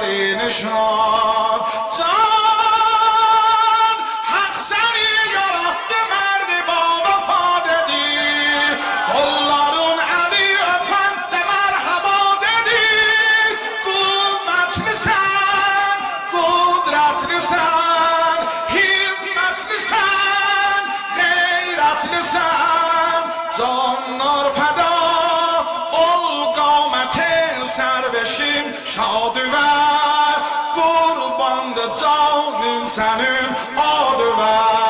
آفرین شد جان حق سری یارد مرد با وفادقی هلارون علی پند مرحبا ددی قومت نسن قدرت نسن همت نسن غیرت نسن جان نار فدا الگامت سر بشیم شادوه the dawn and shining all the.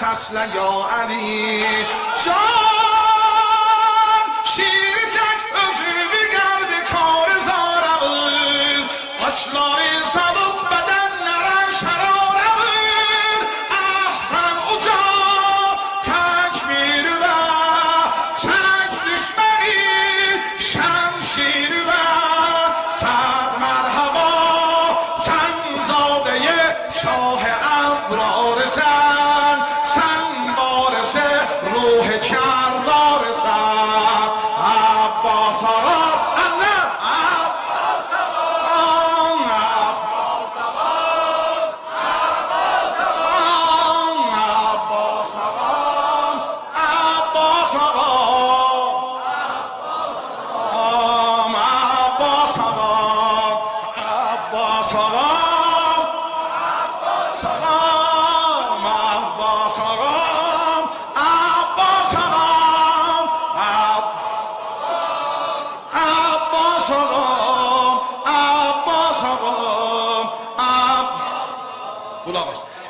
فصل یا علی جان شیر کک özü bir geldi kar zarabı Başları sarıp beden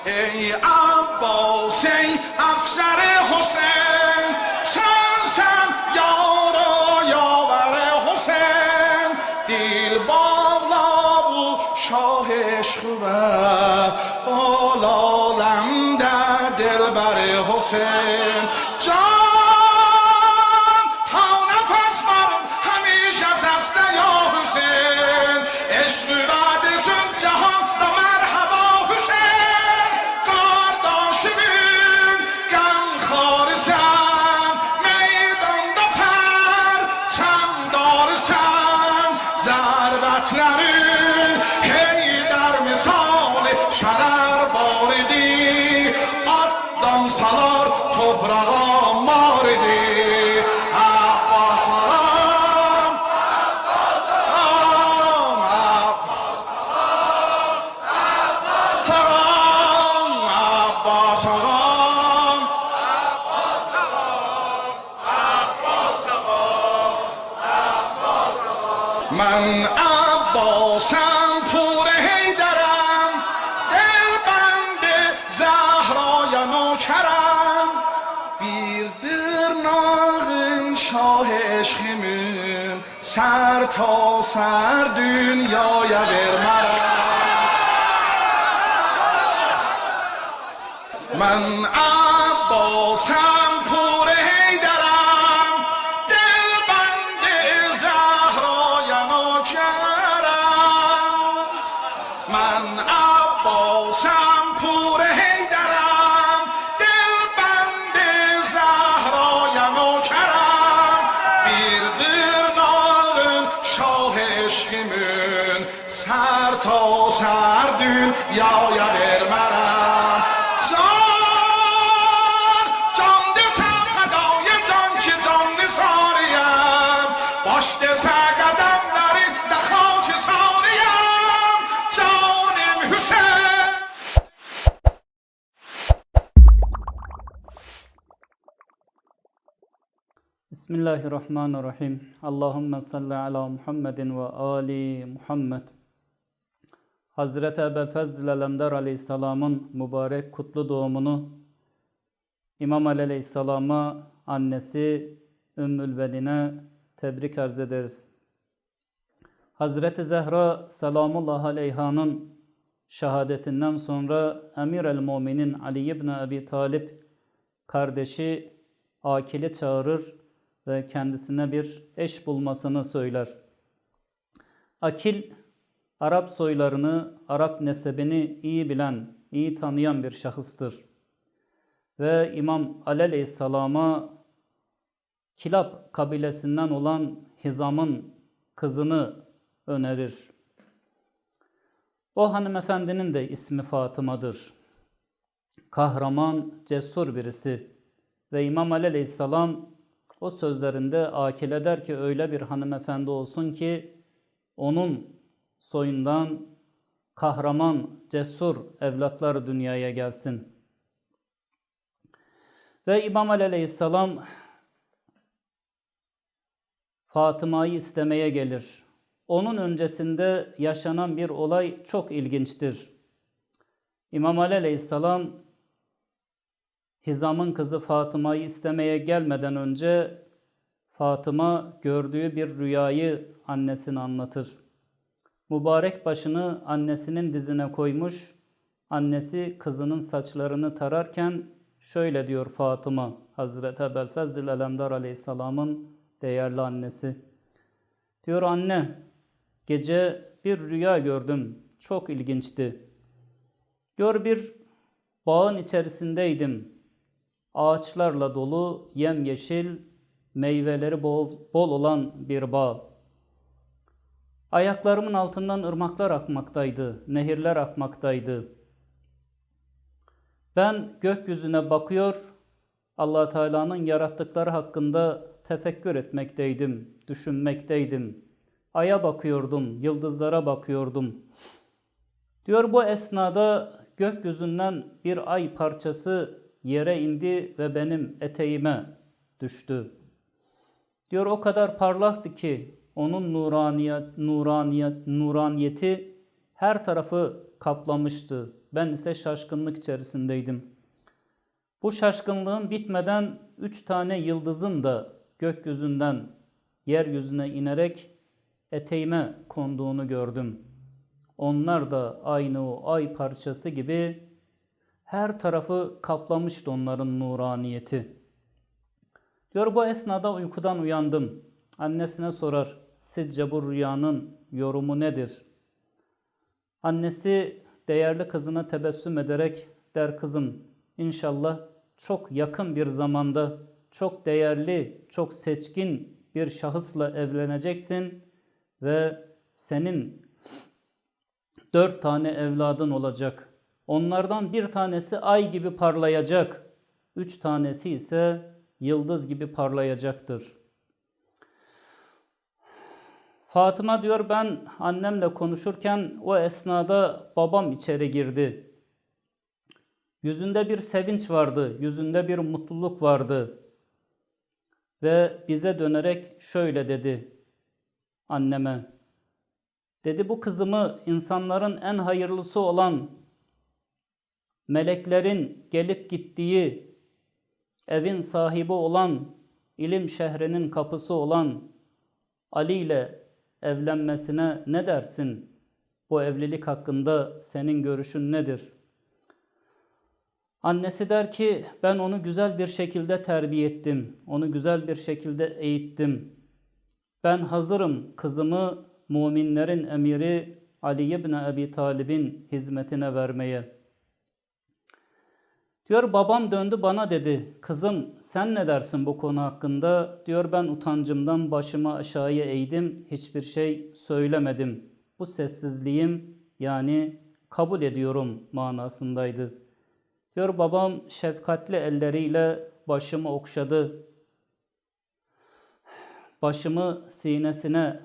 ای عباس ای افسر حسین سن سن یارا یاور حسین. دیل بالا بو شاه عشق و بالالم در دل بر حسین. جان عباسم پور هیدرم دل بند زهرای نوکرم بیر در ناغن شاه عشقیمین سر تا سر دنیا دنیایا برمرم من Bismillahirrahmanirrahim. Allahümme salli ala Muhammedin ve Ali Muhammed. Hazreti Ebelfezl Alemdar Aleyhisselam'ın mübarek kutlu doğumunu İmam Ali Aleyhisselam'a annesi Ümmül Beline tebrik arz ederiz. Hazreti Zehra selamullah aleyhanın şehadetinden sonra Emir el Muminin Ali ibn Abi Talip kardeşi Akil'i çağırır ve kendisine bir eş bulmasını söyler. Akil, Arap soylarını, Arap nesebini iyi bilen, iyi tanıyan bir şahıstır. Ve İmam Aleyhisselam'a Kilab kabilesinden olan Hizam'ın kızını önerir. O hanımefendinin de ismi Fatıma'dır. Kahraman, cesur birisi. Ve İmam Aleyhisselam o sözlerinde akil der ki öyle bir hanımefendi olsun ki onun soyundan kahraman, cesur evlatlar dünyaya gelsin. Ve İmam Ali Aleyhisselam Fatıma'yı istemeye gelir. Onun öncesinde yaşanan bir olay çok ilginçtir. İmam Ali Aleyhisselam Hizam'ın kızı Fatıma'yı istemeye gelmeden önce Fatıma gördüğü bir rüyayı annesine anlatır. Mübarek başını annesinin dizine koymuş, annesi kızının saçlarını tararken şöyle diyor Fatıma, Hazreti Ebelfezzil Alemdar Aleyhisselam'ın değerli annesi. Diyor anne, gece bir rüya gördüm, çok ilginçti. Diyor bir bağın içerisindeydim. Ağaçlarla dolu, yemyeşil, meyveleri bol, bol olan bir bağ. Ayaklarımın altından ırmaklar akmaktaydı, nehirler akmaktaydı. Ben gökyüzüne bakıyor, allah Teala'nın yarattıkları hakkında tefekkür etmekteydim, düşünmekteydim. Aya bakıyordum, yıldızlara bakıyordum. Diyor bu esnada gökyüzünden bir ay parçası yere indi ve benim eteğime düştü. Diyor o kadar parlaktı ki onun nuraniyet, nuraniyet, nuraniyeti her tarafı kaplamıştı. Ben ise şaşkınlık içerisindeydim. Bu şaşkınlığın bitmeden üç tane yıldızın da gökyüzünden yeryüzüne inerek eteğime konduğunu gördüm. Onlar da aynı o ay parçası gibi her tarafı kaplamıştı onların nuraniyeti. Diyor bu esnada uykudan uyandım. Annesine sorar, sizce bu rüyanın yorumu nedir? Annesi değerli kızına tebessüm ederek der kızım inşallah çok yakın bir zamanda çok değerli, çok seçkin bir şahısla evleneceksin ve senin dört tane evladın olacak. Onlardan bir tanesi ay gibi parlayacak. Üç tanesi ise yıldız gibi parlayacaktır. Fatıma diyor ben annemle konuşurken o esnada babam içeri girdi. Yüzünde bir sevinç vardı, yüzünde bir mutluluk vardı. Ve bize dönerek şöyle dedi anneme. Dedi bu kızımı insanların en hayırlısı olan meleklerin gelip gittiği evin sahibi olan ilim şehrinin kapısı olan Ali ile evlenmesine ne dersin? Bu evlilik hakkında senin görüşün nedir? Annesi der ki ben onu güzel bir şekilde terbiye ettim. Onu güzel bir şekilde eğittim. Ben hazırım kızımı müminlerin emiri Ali ibn Abi Talib'in hizmetine vermeye. Diyor babam döndü bana dedi. Kızım sen ne dersin bu konu hakkında? Diyor ben utancımdan başımı aşağıya eğdim. Hiçbir şey söylemedim. Bu sessizliğim yani kabul ediyorum manasındaydı. Diyor babam şefkatli elleriyle başımı okşadı. Başımı sinesine,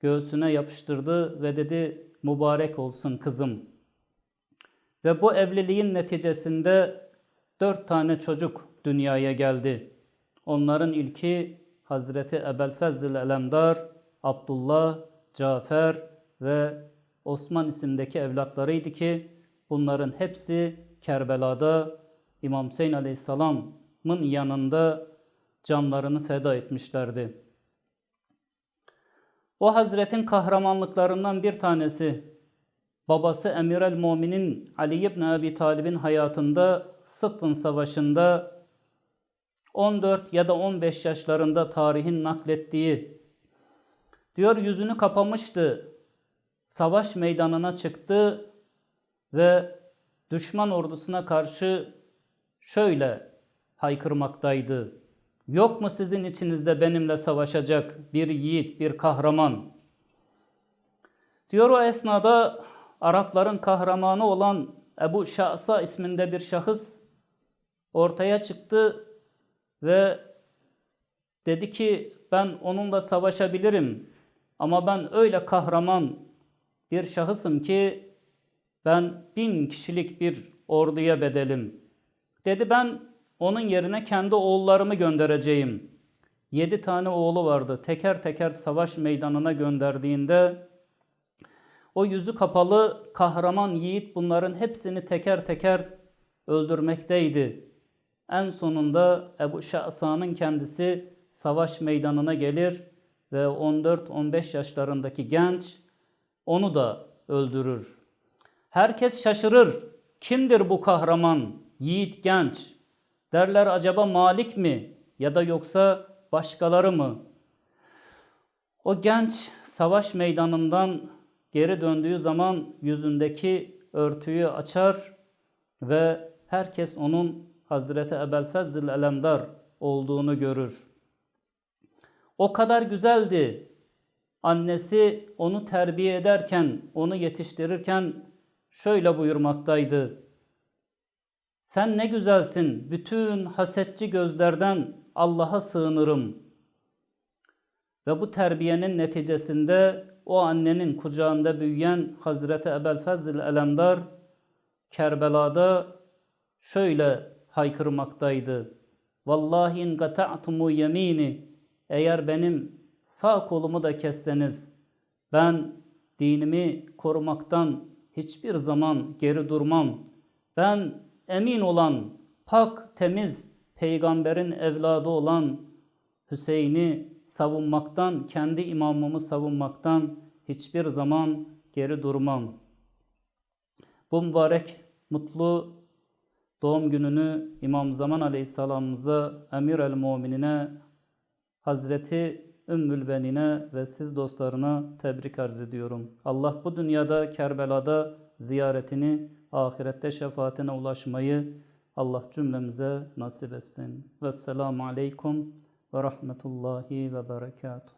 göğsüne yapıştırdı ve dedi mübarek olsun kızım. Ve bu evliliğin neticesinde dört tane çocuk dünyaya geldi. Onların ilki Hazreti Ebelfezzil Elemdar, Abdullah, Cafer ve Osman isimdeki evlatlarıydı ki bunların hepsi Kerbela'da İmam Hüseyin Aleyhisselam'ın yanında canlarını feda etmişlerdi. O Hazretin kahramanlıklarından bir tanesi babası Emir el Muminin Ali ibn Abi Talib'in hayatında Sıffın Savaşı'nda 14 ya da 15 yaşlarında tarihin naklettiği diyor yüzünü kapamıştı. Savaş meydanına çıktı ve düşman ordusuna karşı şöyle haykırmaktaydı. Yok mu sizin içinizde benimle savaşacak bir yiğit, bir kahraman? Diyor o esnada Arapların kahramanı olan Ebu Şa'sa isminde bir şahıs ortaya çıktı ve dedi ki ben onunla savaşabilirim ama ben öyle kahraman bir şahısım ki ben bin kişilik bir orduya bedelim. Dedi ben onun yerine kendi oğullarımı göndereceğim. Yedi tane oğlu vardı. Teker teker savaş meydanına gönderdiğinde o yüzü kapalı kahraman yiğit bunların hepsini teker teker öldürmekteydi. En sonunda Ebu Şa'sa'nın kendisi savaş meydanına gelir ve 14-15 yaşlarındaki genç onu da öldürür. Herkes şaşırır. Kimdir bu kahraman, yiğit genç? Derler acaba Malik mi ya da yoksa başkaları mı? O genç savaş meydanından geri döndüğü zaman yüzündeki örtüyü açar ve herkes onun Hazreti Ebelfezzil Elemdar olduğunu görür. O kadar güzeldi. Annesi onu terbiye ederken, onu yetiştirirken şöyle buyurmaktaydı. Sen ne güzelsin, bütün hasetçi gözlerden Allah'a sığınırım. Ve bu terbiyenin neticesinde o annenin kucağında büyüyen Hazreti Ebelfezzil Elemdar Kerbela'da şöyle haykırmaktaydı. Vallahi in gata'tumu yemini eğer benim sağ kolumu da kesseniz ben dinimi korumaktan hiçbir zaman geri durmam. Ben emin olan, pak, temiz peygamberin evladı olan Hüseyin'i savunmaktan, kendi imamımı savunmaktan hiçbir zaman geri durmam. Bu mübarek, mutlu doğum gününü İmam Zaman Aleyhisselam'ımıza, Emir el Muminine, Hazreti Ümmül Benine ve siz dostlarına tebrik arz ediyorum. Allah bu dünyada Kerbela'da ziyaretini, ahirette şefaatine ulaşmayı Allah cümlemize nasip etsin. Vesselamu Aleyküm ve Rahmetullahi ve Berekatuhu.